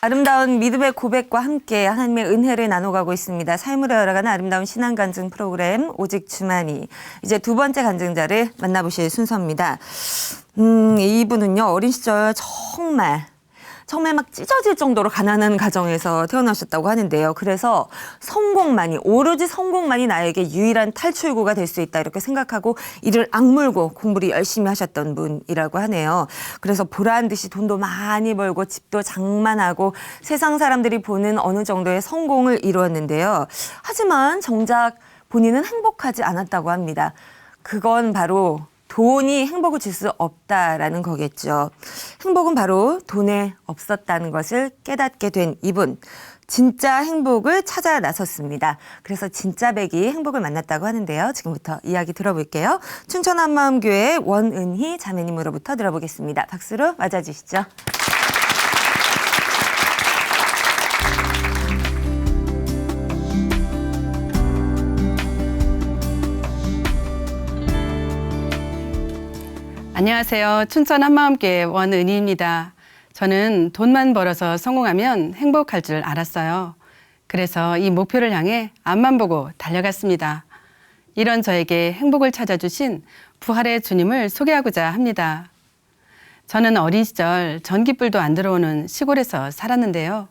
아름다운 믿음의 고백과 함께 하나님의 은혜를 나눠가고 있습니다. 삶으로 열어가는 아름다운 신앙 간증 프로그램 오직 주만이 이제 두 번째 간증자를 만나보실 순서입니다. 음, 이분은요 어린 시절 정말 정말 막 찢어질 정도로 가난한 가정에서 태어나셨다고 하는데요. 그래서 성공만이 오로지 성공만이 나에게 유일한 탈출구가 될 수 있다 이렇게 생각하고 이를 악물고 공부를 열심히 하셨던 분이라고 하네요. 그래서 보란 듯이 돈도 많이 벌고 집도 장만하고 세상 사람들이 보는 어느 정도의 성공을 이루었는데요. 하지만 정작 본인은 행복하지 않았다고 합니다. 그건 바로 돈이 행복을 줄 수 없다라는 거겠죠. 행복은 바로 돈에 없었다는 것을 깨닫게 된 이분. 진짜 행복을 찾아 나섰습니다. 그래서 진짜 백이 행복을 만났다고 하는데요. 지금부터 이야기 들어볼게요. 춘천 한마음교회 원은희 자매님으로부터 들어보겠습니다. 박수로 맞아주시죠. 안녕하세요. 춘천 한마음교회 원은희입니다. 저는 돈만 벌어서 성공하면 행복할 줄 알았어요. 그래서 이 목표를 향해 앞만 보고 달려갔습니다. 이런 저에게 행복을 찾아주신 부활의 주님을 소개하고자 합니다. 저는 어린 시절 전기불도 안 들어오는 시골에서 살았는데요.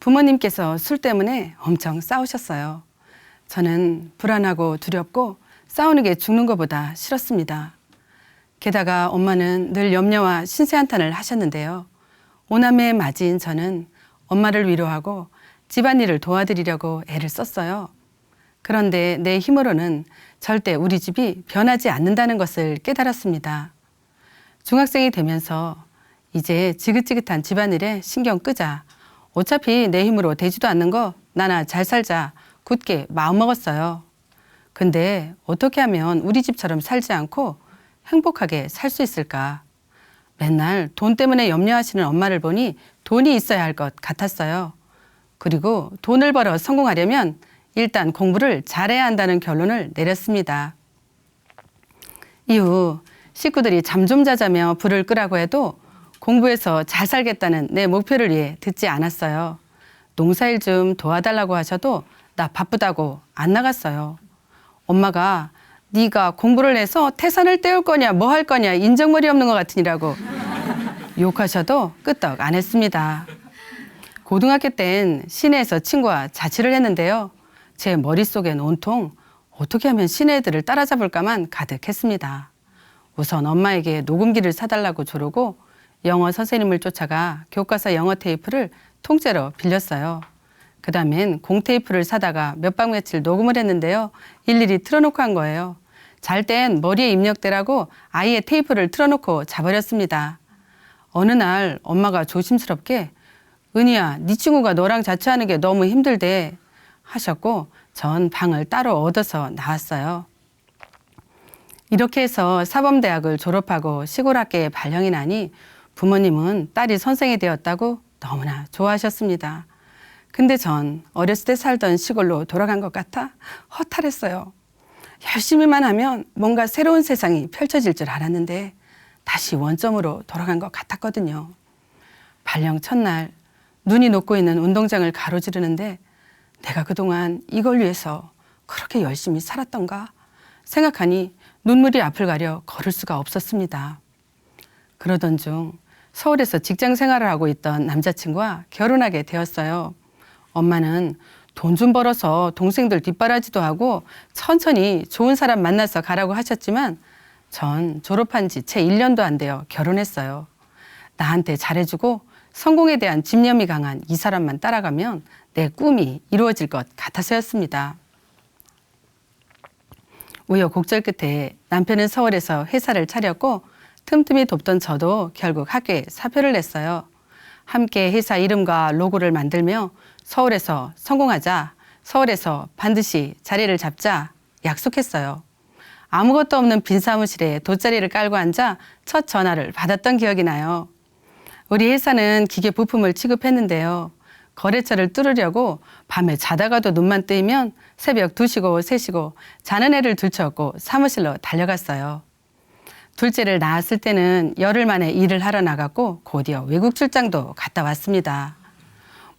부모님께서 술 때문에 엄청 싸우셨어요. 저는 불안하고 두렵고 싸우는 게 죽는 것보다 싫었습니다. 게다가 엄마는 늘 염려와 신세한탄을 하셨는데요. 오남매의 맞이인 저는 엄마를 위로하고 집안일을 도와드리려고 애를 썼어요. 그런데 내 힘으로는 절대 우리 집이 변하지 않는다는 것을 깨달았습니다. 중학생이 되면서 이제 지긋지긋한 집안일에 신경 끄자. 어차피 내 힘으로 되지도 않는 거 나나 잘 살자. 굳게 마음먹었어요. 근데 어떻게 하면 우리 집처럼 살지 않고 행복하게 살 수 있을까? 맨날 돈 때문에 염려하시는 엄마를 보니 돈이 있어야 할 것 같았어요. 그리고 돈을 벌어 성공하려면 일단 공부를 잘해야 한다는 결론을 내렸습니다. 이후 식구들이 잠 좀 자자며 불을 끄라고 해도 공부해서 잘 살겠다는 내 목표를 위해 듣지 않았어요. 농사일 좀 도와달라고 하셔도 나 바쁘다고 안 나갔어요. 엄마가 네가 공부를 해서 태산을 떼울 거냐 뭐 할 거냐 인정머리 없는 것 같으니라고 욕하셔도 끄떡 안 했습니다. 고등학교 땐 시내에서 친구와 자취를 했는데요. 제 머릿속엔 온통 어떻게 하면 시내 애들을 따라잡을까만 가득했습니다. 우선 엄마에게 녹음기를 사달라고 조르고 영어 선생님을 쫓아가 교과서 영어 테이프를 통째로 빌렸어요. 그 다음엔 공테이프를 사다가 몇박 며칠 녹음을 했는데요. 일일이 틀어놓고 한 거예요. 잘 땐 머리에 입력대라고 아예 테이프를 틀어놓고 자버렸습니다. 어느 날 엄마가 조심스럽게 은희야, 네 친구가 너랑 자취하는 게 너무 힘들대 하셨고 전 방을 따로 얻어서 나왔어요. 이렇게 해서 사범대학을 졸업하고 시골 학교에 발령이 나니 부모님은 딸이 선생이 되었다고 너무나 좋아하셨습니다. 근데 전 어렸을 때 살던 시골로 돌아간 것 같아 허탈했어요. 열심히만 하면 뭔가 새로운 세상이 펼쳐질 줄 알았는데 다시 원점으로 돌아간 것 같았거든요. 발령 첫날 눈이 녹고 있는 운동장을 가로지르는데 내가 그동안 이걸 위해서 그렇게 열심히 살았던가 생각하니 눈물이 앞을 가려 걸을 수가 없었습니다. 그러던 중 서울에서 직장 생활을 하고 있던 남자친구와 결혼하게 되었어요. 엄마는 돈 좀 벌어서 동생들 뒷바라지도 하고 천천히 좋은 사람 만나서 가라고 하셨지만 전 졸업한 지 채 1년도 안 되어 결혼했어요. 나한테 잘해주고 성공에 대한 집념이 강한 이 사람만 따라가면 내 꿈이 이루어질 것 같아서였습니다. 우여곡절 끝에 남편은 서울에서 회사를 차렸고 틈틈이 돕던 저도 결국 학교에 사표를 냈어요. 함께 회사 이름과 로고를 만들며 서울에서 성공하자, 서울에서 반드시 자리를 잡자 약속했어요. 아무것도 없는 빈 사무실에 돗자리를 깔고 앉아 첫 전화를 받았던 기억이 나요. 우리 회사는 기계 부품을 취급했는데요. 거래처를 뚫으려고 밤에 자다가도 눈만 뜨이면 새벽 2시고 3시고 자는 애를 들쳐업고 사무실로 달려갔어요. 둘째를 낳았을 때는 열흘 만에 일을 하러 나갔고 곧이어 외국 출장도 갔다 왔습니다.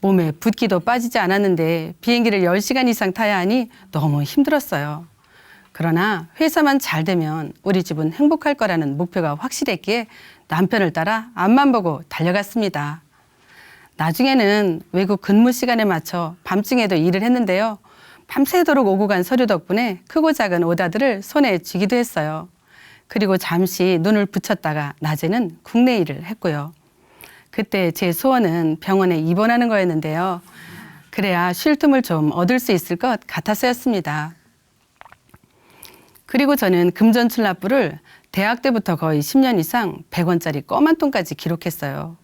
몸에 붓기도 빠지지 않았는데 비행기를 10시간 이상 타야 하니 너무 힘들었어요. 그러나 회사만 잘 되면 우리 집은 행복할 거라는 목표가 확실했기에 남편을 따라 앞만 보고 달려갔습니다. 나중에는 외국 근무 시간에 맞춰 밤중에도 일을 했는데요. 밤새도록 오고 간 서류 덕분에 크고 작은 오다들을 손에 쥐기도 했어요. 그리고 잠시 눈을 붙였다가 낮에는 국내 일을 했고요. 그때 제 소원은 병원에 입원하는 거였는데요. 그래야 쉴 틈을 좀 얻을 수 있을 것 같아서였습니다. 그리고 저는 금전출납부를 대학 때부터 거의 10년 이상 100원짜리 껌한 통까지 기록했어요.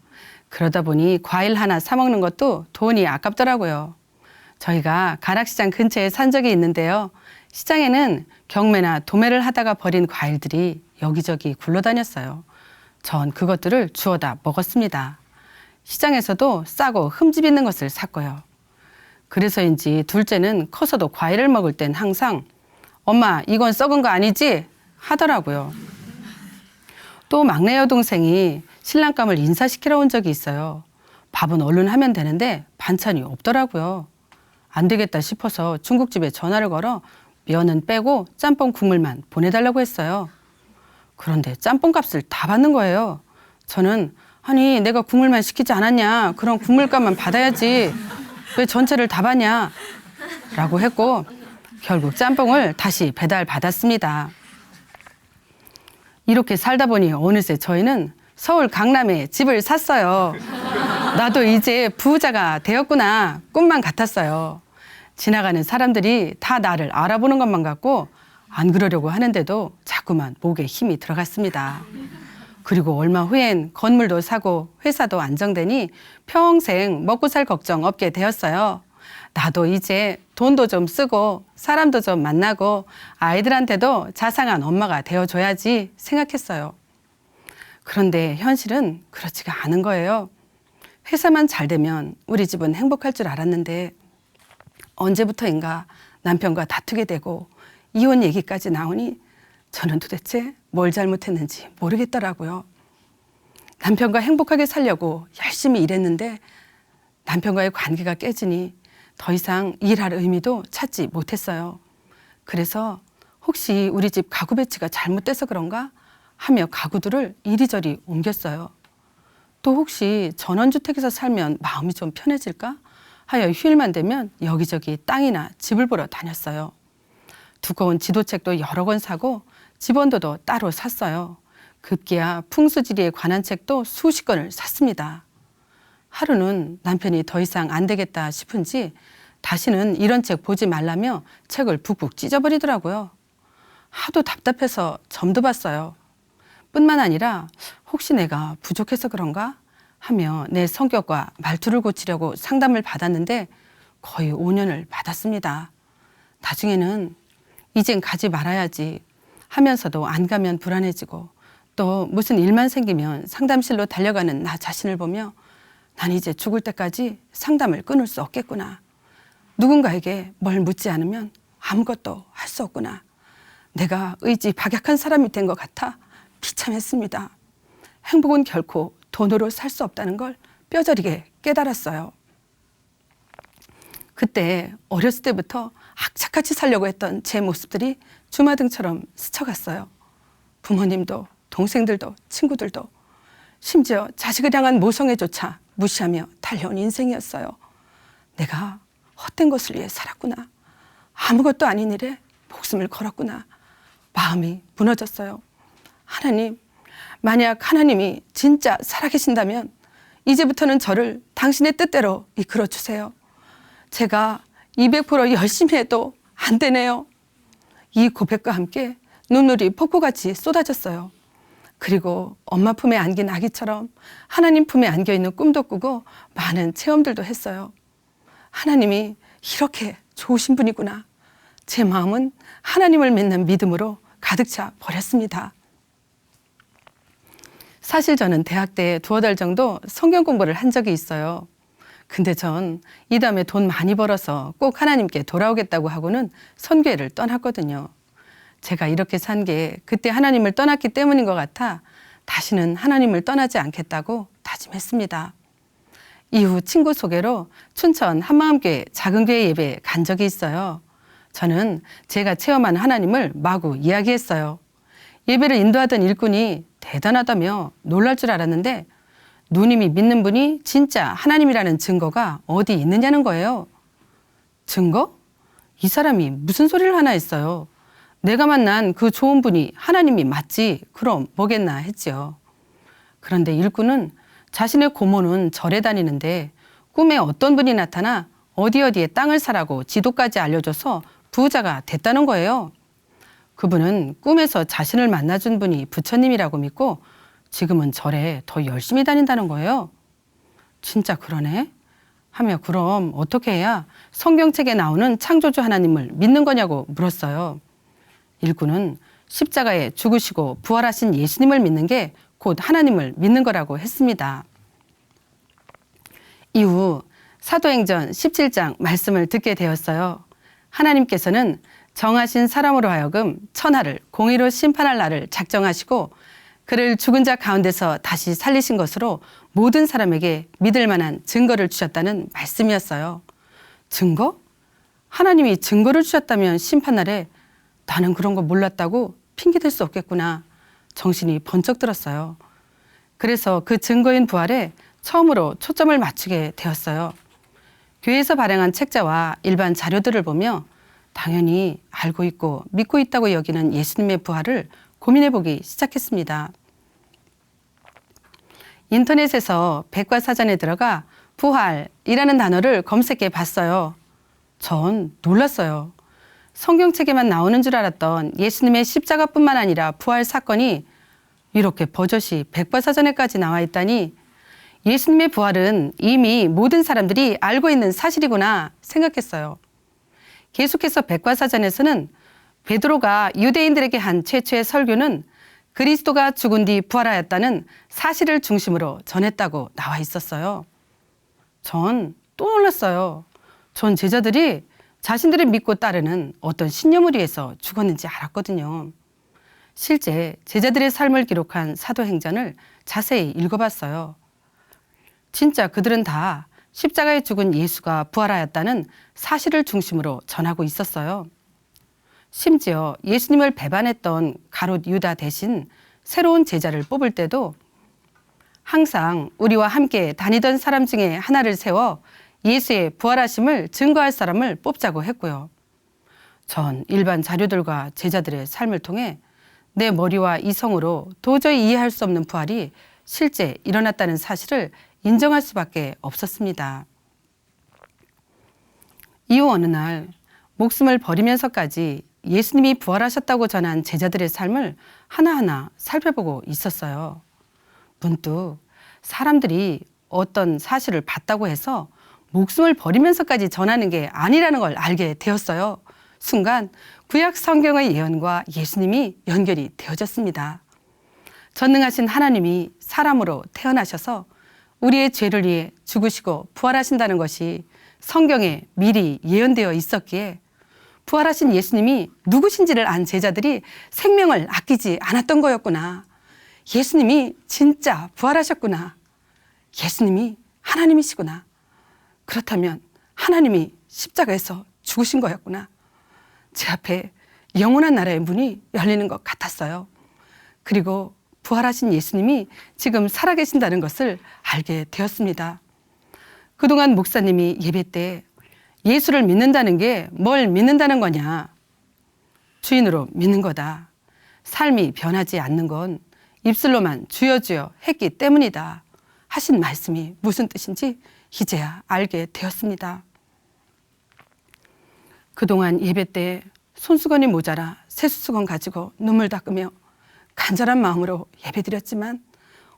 그러다 보니 과일 하나 사 먹는 것도 돈이 아깝더라고요. 저희가 가락시장 근처에 산 적이 있는데요. 시장에는 경매나 도매를 하다가 버린 과일들이 여기저기 굴러다녔어요. 전 그것들을 주워다 먹었습니다. 시장에서도 싸고 흠집 있는 것을 샀고요. 그래서인지 둘째는 커서도 과일을 먹을 땐 항상 엄마 이건 썩은 거 아니지? 하더라고요. 또 막내 여동생이 신랑감을 인사시키러 온 적이 있어요. 밥은 얼른 하면 되는데 반찬이 없더라고요. 안 되겠다 싶어서 중국집에 전화를 걸어 면은 빼고 짬뽕 국물만 보내달라고 했어요. 그런데 짬뽕 값을 다 받는 거예요. 저는 아니 내가 국물만 시키지 않았냐 그럼 국물값만 받아야지 왜 전체를 다 받냐 라고 했고 결국 짬뽕을 다시 배달 받았습니다. 이렇게 살다 보니 어느새 저희는 서울 강남에 집을 샀어요. 나도 이제 부자가 되었구나 꿈만 같았어요. 지나가는 사람들이 다 나를 알아보는 것만 같고 안 그러려고 하는데도 자꾸만 목에 힘이 들어갔습니다. 그리고 얼마 후엔 건물도 사고 회사도 안정되니 평생 먹고 살 걱정 없게 되었어요. 나도 이제 돈도 좀 쓰고 사람도 좀 만나고 아이들한테도 자상한 엄마가 되어줘야지 생각했어요. 그런데 현실은 그렇지가 않은 거예요. 회사만 잘 되면 우리 집은 행복할 줄 알았는데 언제부터인가 남편과 다투게 되고 이혼 얘기까지 나오니 저는 도대체 뭘 잘못했는지 모르겠더라고요. 남편과 행복하게 살려고 열심히 일했는데 남편과의 관계가 깨지니 더 이상 일할 의미도 찾지 못했어요. 그래서 혹시 우리 집 가구 배치가 잘못돼서 그런가 하며 가구들을 이리저리 옮겼어요. 또 혹시 전원주택에서 살면 마음이 좀 편해질까 하여 휴일만 되면 여기저기 땅이나 집을 보러 다녔어요. 두꺼운 지도책도 여러 권 사고 집원도도 따로 샀어요. 급기야 풍수지리에 관한 책도 수십 권을 샀습니다. 하루는 남편이 더 이상 안 되겠다 싶은지 다시는 이런 책 보지 말라며 책을 북북 찢어버리더라고요. 하도 답답해서 점도 봤어요. 뿐만 아니라 혹시 내가 부족해서 그런가 하며 내 성격과 말투를 고치려고 상담을 받았는데 거의 5년을 받았습니다. 나중에는 이젠 가지 말아야지 하면서도 안 가면 불안해지고 또 무슨 일만 생기면 상담실로 달려가는 나 자신을 보며 난 이제 죽을 때까지 상담을 끊을 수 없겠구나. 누군가에게 뭘 묻지 않으면 아무것도 할 수 없구나. 내가 의지 박약한 사람이 된 것 같아 비참했습니다. 행복은 결코 돈으로 살 수 없다는 걸 뼈저리게 깨달았어요. 그때 어렸을 때부터 악착같이 살려고 했던 제 모습들이 주마등처럼 스쳐갔어요. 부모님도 동생들도 친구들도 심지어 자식을 향한 모성애조차 무시하며 달려온 인생이었어요. 내가 헛된 것을 위해 살았구나. 아무것도 아닌 일에 목숨을 걸었구나. 마음이 무너졌어요. 하나님, 만약 하나님이 진짜 살아계신다면 이제부터는 저를 당신의 뜻대로 이끌어 주세요. 제가 200% 열심히 해도 안 되네요. 이 고백과 함께 눈물이 폭포같이 쏟아졌어요. 그리고 엄마 품에 안긴 아기처럼 하나님 품에 안겨 있는 꿈도 꾸고 많은 체험들도 했어요. 하나님이 이렇게 좋으신 분이구나. 제 마음은 하나님을 믿는 믿음으로 가득 차 버렸습니다. 사실 저는 대학 때 두어 달 정도 성경 공부를 한 적이 있어요. 근데 전 이 다음에 돈 많이 벌어서 꼭 하나님께 돌아오겠다고 하고는 선교회를 떠났거든요. 제가 이렇게 산 게 그때 하나님을 떠났기 때문인 것 같아 다시는 하나님을 떠나지 않겠다고 다짐했습니다. 이후 친구 소개로 춘천 한마음교회 작은 교회 예배에 간 적이 있어요. 저는 제가 체험한 하나님을 마구 이야기했어요. 예배를 인도하던 일꾼이 대단하다며 놀랄 줄 알았는데 누님이 믿는 분이 진짜 하나님이라는 증거가 어디 있느냐는 거예요. 증거? 이 사람이 무슨 소리를 하나 했어요. 내가 만난 그 좋은 분이 하나님이 맞지. 그럼 뭐겠나 했지요. 그런데 일꾼은 자신의 고모는 절에 다니는데 꿈에 어떤 분이 나타나 어디 어디에 땅을 사라고 지도까지 알려줘서 부자가 됐다는 거예요. 그분은 꿈에서 자신을 만나준 분이 부처님이라고 믿고 지금은 절에 더 열심히 다닌다는 거예요. 진짜 그러네? 하며 그럼 어떻게 해야 성경책에 나오는 창조주 하나님을 믿는 거냐고 물었어요. 일꾼은 십자가에 죽으시고 부활하신 예수님을 믿는 게 곧 하나님을 믿는 거라고 했습니다. 이후 사도행전 17장 말씀을 듣게 되었어요. 하나님께서는 정하신 사람으로 하여금 천하를 공의로 심판할 날을 작정하시고 그를 죽은 자 가운데서 다시 살리신 것으로 모든 사람에게 믿을 만한 증거를 주셨다는 말씀이었어요. 증거? 하나님이 증거를 주셨다면 심판날에 나는 그런 거 몰랐다고 핑계댈 수 없겠구나. 정신이 번쩍 들었어요. 그래서 그 증거인 부활에 처음으로 초점을 맞추게 되었어요. 교회에서 발행한 책자와 일반 자료들을 보며 당연히 알고 있고 믿고 있다고 여기는 예수님의 부활을 고민해 보기 시작했습니다. 인터넷에서 백과사전에 들어가 부활이라는 단어를 검색해 봤어요. 전 놀랐어요. 성경책에만 나오는 줄 알았던 예수님의 십자가뿐만 아니라 부활 사건이 이렇게 버젓이 백과사전에까지 나와 있다니 예수님의 부활은 이미 모든 사람들이 알고 있는 사실이구나 생각했어요. 계속해서 백과사전에서는 베드로가 유대인들에게 한 최초의 설교는 그리스도가 죽은 뒤 부활하였다는 사실을 중심으로 전했다고 나와 있었어요. 전 또 놀랐어요. 전 제자들이 자신들이 믿고 따르는 어떤 신념을 위해서 죽었는지 알았거든요. 실제 제자들의 삶을 기록한 사도행전을 자세히 읽어봤어요. 진짜 그들은 다 십자가에 죽은 예수가 부활하였다는 사실을 중심으로 전하고 있었어요. 심지어 예수님을 배반했던 가롯 유다 대신 새로운 제자를 뽑을 때도 항상 우리와 함께 다니던 사람 중에 하나를 세워 예수의 부활하심을 증거할 사람을 뽑자고 했고요. 전 일반 자료들과 제자들의 삶을 통해 내 머리와 이성으로 도저히 이해할 수 없는 부활이 실제 일어났다는 사실을 인정할 수밖에 없었습니다. 이후 어느 날 목숨을 버리면서까지 예수님이 부활하셨다고 전한 제자들의 삶을 하나하나 살펴보고 있었어요. 문득 사람들이 어떤 사실을 봤다고 해서 목숨을 버리면서까지 전하는 게 아니라는 걸 알게 되었어요. 순간 구약 성경의 예언과 예수님이 연결이 되어졌습니다. 전능하신 하나님이 사람으로 태어나셔서 우리의 죄를 위해 죽으시고 부활하신다는 것이 성경에 미리 예언되어 있었기에 부활하신 예수님이 누구신지를 안 제자들이 생명을 아끼지 않았던 거였구나. 예수님이 진짜 부활하셨구나. 예수님이 하나님이시구나. 그렇다면 하나님이 십자가에서 죽으신 거였구나. 제 앞에 영원한 나라의 문이 열리는 것 같았어요. 그리고 부활하신 예수님이 지금 살아계신다는 것을 알게 되었습니다. 그동안 목사님이 예배 때 예수를 믿는다는 게 뭘 믿는다는 거냐? 주인으로 믿는 거다. 삶이 변하지 않는 건 입술로만 주여 주여 했기 때문이다. 하신 말씀이 무슨 뜻인지 이제야 알게 되었습니다. 그동안 예배 때 손수건이 모자라 새수수건 가지고 눈물 닦으며 간절한 마음으로 예배드렸지만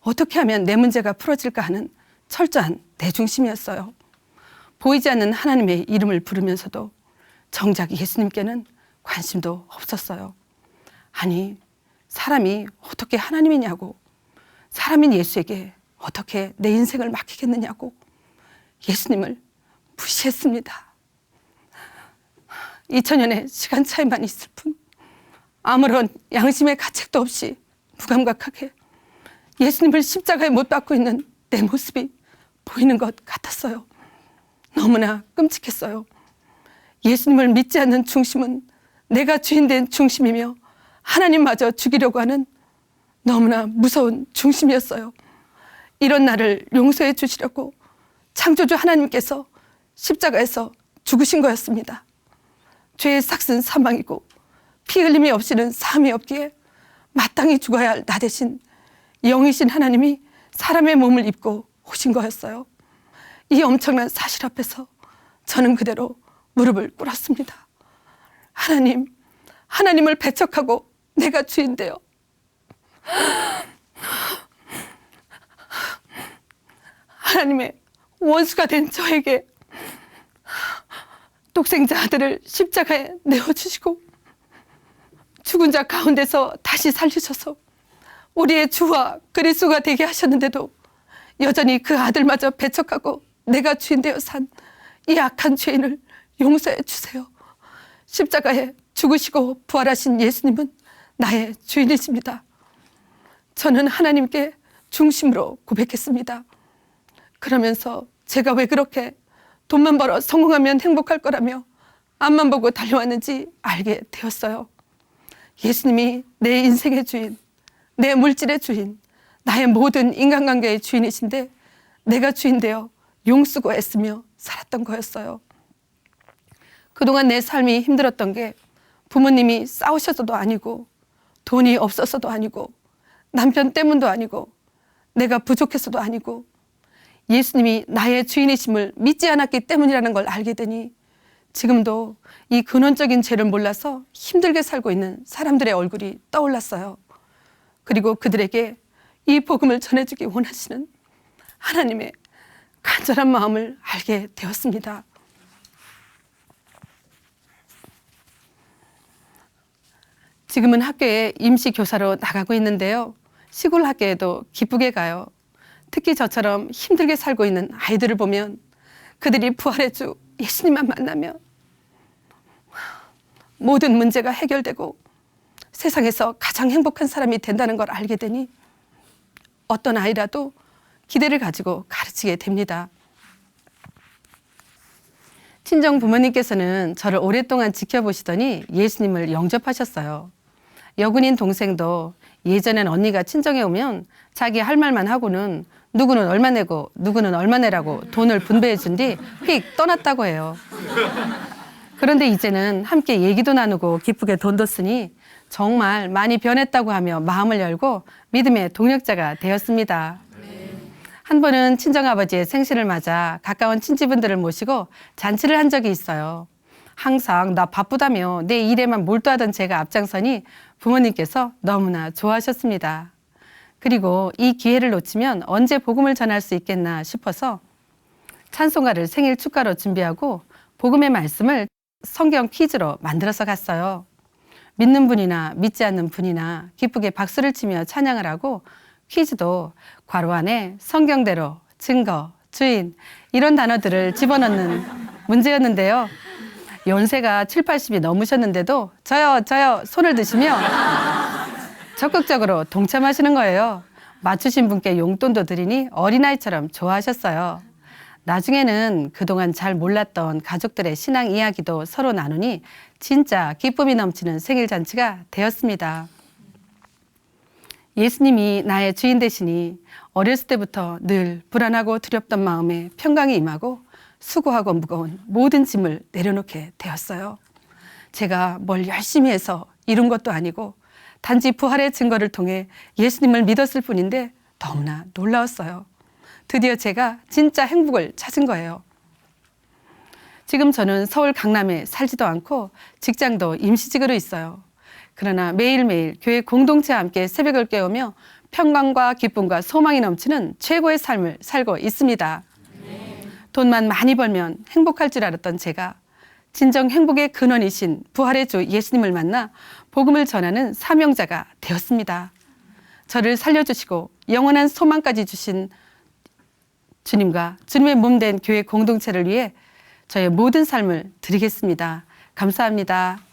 어떻게 하면 내 문제가 풀어질까 하는 철저한 내 중심이었어요. 보이지 않는 하나님의 이름을 부르면서도 정작 예수님께는 관심도 없었어요. 아니, 사람이 어떻게 하나님이냐고, 사람인 예수에게 어떻게 내 인생을 맡기겠느냐고 예수님을 무시했습니다. 2000년의 시간 차이만 있을 뿐 아무런 양심의 가책도 없이 무감각하게 예수님을 십자가에 못 박고 있는 내 모습이 보이는 것 같았어요. 너무나 끔찍했어요. 예수님을 믿지 않는 중심은 내가 주인된 중심이며 하나님마저 죽이려고 하는 너무나 무서운 중심이었어요. 이런 나를 용서해 주시려고 창조주 하나님께서 십자가에서 죽으신 거였습니다. 죄의 삭은 사망이고 피 흘림이 없이는 삶이 없기에 마땅히 죽어야 할 나 대신 영이신 하나님이 사람의 몸을 입고 오신 거였어요. 이 엄청난 사실 앞에서 저는 그대로 무릎을 꿇었습니다. 하나님, 하나님을 배척하고 내가 주인되어 하나님의 원수가 된 저에게 독생자 아들을 십자가에 내어주시고 죽은 자 가운데서 다시 살리셔서 우리의 주와 그리스도가 되게 하셨는데도 여전히 그 아들마저 배척하고 내가 주인 되어 산 이 악한 죄인을 용서해 주세요. 십자가에 죽으시고 부활하신 예수님은 나의 주인이십니다. 저는 하나님께 중심으로 고백했습니다. 그러면서 제가 왜 그렇게 돈만 벌어 성공하면 행복할 거라며 앞만 보고 달려왔는지 알게 되었어요. 예수님이 내 인생의 주인, 내 물질의 주인, 나의 모든 인간관계의 주인이신데 내가 주인 되어 용쓰고 애쓰며 살았던 거였어요. 그동안 내 삶이 힘들었던 게 부모님이 싸우셔서도 아니고 돈이 없어서도 아니고 남편 때문도 아니고 내가 부족해서도 아니고 예수님이 나의 주인이심을 믿지 않았기 때문이라는 걸 알게 되니 지금도 이 근원적인 죄를 몰라서 힘들게 살고 있는 사람들의 얼굴이 떠올랐어요. 그리고 그들에게 이 복음을 전해주기 원하시는 하나님의 간절한 마음을 알게 되었습니다. 지금은 학교에 임시 교사로 나가고 있는데요. 시골 학교에도 기쁘게 가요. 특히 저처럼 힘들게 살고 있는 아이들을 보면 그들이 부활의 주 예수님만 만나면 모든 문제가 해결되고 세상에서 가장 행복한 사람이 된다는 걸 알게 되니 어떤 아이라도 기대를 가지고 가르치게 됩니다. 친정 부모님께서는 저를 오랫동안 지켜보시더니 예수님을 영접하셨어요. 여군인 동생도 예전엔 언니가 친정에 오면 자기 할 말만 하고는 누구는 얼마 내고 누구는 얼마 내라고 돈을 분배해 준 뒤 휙 떠났다고 해요. 그런데 이제는 함께 얘기도 나누고 기쁘게 돈도 쓰니 정말 많이 변했다고 하며 마음을 열고 믿음의 동력자가 되었습니다. 한 번은 친정아버지의 생신을 맞아 가까운 친지분들을 모시고 잔치를 한 적이 있어요. 항상 나 바쁘다며 내 일에만 몰두하던 제가 앞장서니 부모님께서 너무나 좋아하셨습니다. 그리고 이 기회를 놓치면 언제 복음을 전할 수 있겠나 싶어서 찬송가를 생일 축가로 준비하고 복음의 말씀을 성경 퀴즈로 만들어서 갔어요. 믿는 분이나 믿지 않는 분이나 기쁘게 박수를 치며 찬양을 하고 퀴즈도 괄호 안에 성경대로 증거, 주인 이런 단어들을 집어넣는 문제였는데요. 연세가 7, 80이 넘으셨는데도 저요, 저요 손을 드시며 적극적으로 동참하시는 거예요. 맞추신 분께 용돈도 드리니 어린아이처럼 좋아하셨어요. 나중에는 그동안 잘 몰랐던 가족들의 신앙 이야기도 서로 나누니 진짜 기쁨이 넘치는 생일 잔치가 되었습니다. 예수님이 나의 주인 되시니 어렸을 때부터 늘 불안하고 두렵던 마음에 평강이 임하고 수고하고 무거운 모든 짐을 내려놓게 되었어요. 제가 뭘 열심히 해서 이룬 것도 아니고 단지 부활의 증거를 통해 예수님을 믿었을 뿐인데 너무나 놀라웠어요. 드디어 제가 진짜 행복을 찾은 거예요. 지금 저는 서울 강남에 살지도 않고 직장도 임시직으로 있어요. 그러나 매일매일 교회 공동체와 함께 새벽을 깨우며 평강과 기쁨과 소망이 넘치는 최고의 삶을 살고 있습니다. 돈만 많이 벌면 행복할 줄 알았던 제가 진정 행복의 근원이신 부활의 주 예수님을 만나 복음을 전하는 사명자가 되었습니다. 저를 살려주시고 영원한 소망까지 주신 주님과 주님의 몸 된 교회 공동체를 위해 저의 모든 삶을 드리겠습니다. 감사합니다.